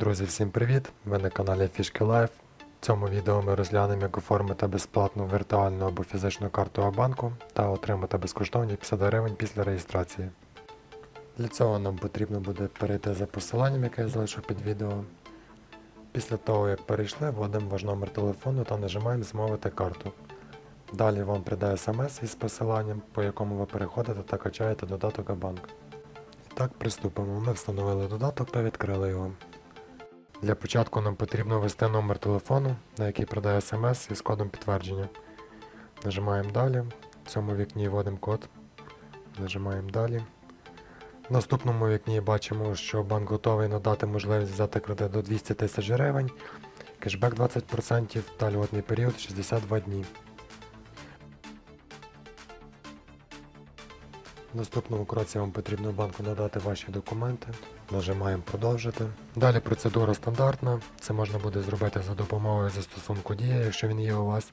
Друзі, всім привіт! Ви на каналі Фішки Лайф. В цьому відео ми розглянемо, як оформити безплатну віртуальну або фізичну карту банку та отримати безкоштовні 50 гривень після реєстрації. Для цього нам потрібно буде перейти за посиланням, яке я залишу під відео. Після того, як перейшли, вводимо ваш номер телефону та нажимаємо Змовити карту. Далі вам прийде смс із посиланням, по якому ви переходите та качаєте додаток Абанк. І так, приступимо. Ми встановили додаток та відкрили його. Для початку нам потрібно ввести номер телефону, на який продає смс із кодом підтвердження. Нажимаємо далі. В цьому вікні вводимо код. Нажимаємо далі. В наступному вікні бачимо, що банк готовий надати можливість взяти кредит до 200 тисяч гривень, кешбек 20% та льготний період 62 дні. Наступному кроці вам потрібно банку надати ваші документи. Нажимаємо продовжити. Далі процедура стандартна. Це можна буде зробити за допомогою застосунку Дія, якщо він є у вас.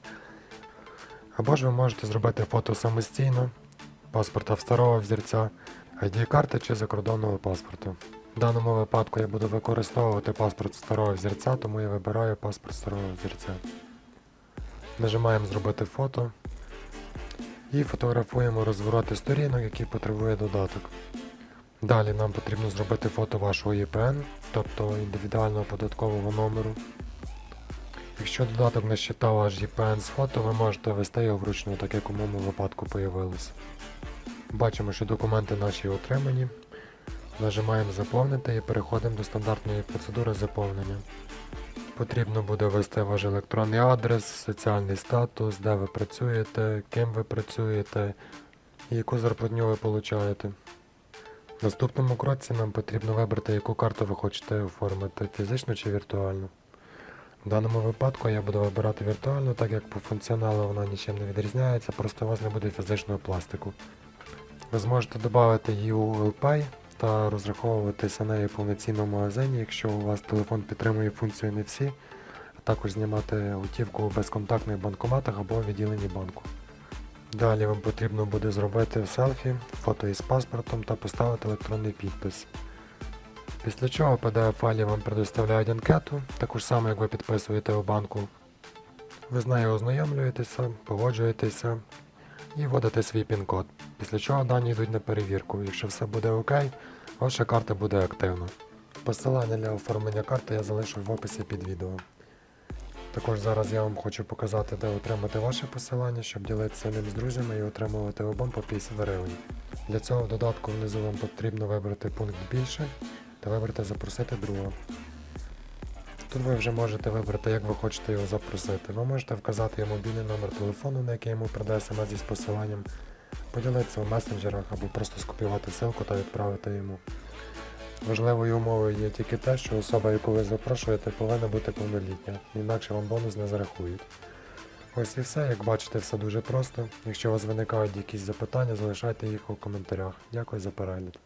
Або ж ви можете зробити фото самостійно, паспорта старого взірця, ID-карти чи закордонного паспорту. В даному випадку я буду використовувати паспорт старого взірця, тому я вибираю паспорт старого взірця. Нажимаємо зробити фото і фотографуємо розвороти сторінок, які потребує додаток. Далі нам потрібно зробити фото вашого ЄПН, тобто індивідуального податкового номеру. Якщо додаток не считав ваш ЄПН з фото, ви можете ввести його вручну, так як у моєму випадку появилось. Бачимо, що документи наші отримані. Нажимаємо заповнити і переходимо до стандартної процедури заповнення. Потрібно буде ввести ваш електронний адрес, соціальний статус, де ви працюєте, ким ви працюєте і яку зарплатню ви получаєте. В наступному кроці нам потрібно вибрати, яку карту ви хочете оформити, фізичну чи віртуальну. В даному випадку я буду вибирати віртуальну, так як по функціоналу вона нічим не відрізняється, просто у вас не буде фізичного пластику. Ви зможете додати її у LPay та розраховуватися нею в магазині, якщо у вас телефон підтримує функцію не всі, а також знімати готівку у безконтактних банкоматах або відділенні банку. Далі вам потрібно буде зробити селфі, фото із паспортом та поставити електронний підпис. Після чого pdf файлі вам предоставляють анкету, таку ж саму, як ви підписуєте у банку. Ви з нею ознайомлюєтеся, погоджуєтеся і вводите свій пін-код. Після чого дані йдуть на перевірку. Якщо все буде окей, ваша карта буде активна. Посилання для оформлення карти я залишу в описі під відео. Також зараз я вам хочу показати, де отримати ваше посилання, щоб ділитися ним з друзями і отримувати обом по 50 гривень. Для цього в додатку внизу вам потрібно вибрати пункт більше та вибрати запросити друга. Тут ви вже можете вибрати, як ви хочете його запросити. Ви можете вказати йому мобільний номер телефону, на який йому придає смс із посиланням, поділитися в месенджерах або просто скопіювати ссылку та відправити йому. Важливою умовою є тільки те, що особа, яку ви запрошуєте, повинна бути повнолітня, інакше вам бонус не зарахують. Ось і все, як бачите, все дуже просто. Якщо у вас виникають якісь запитання, залишайте їх у коментарях. Дякую за перегляд.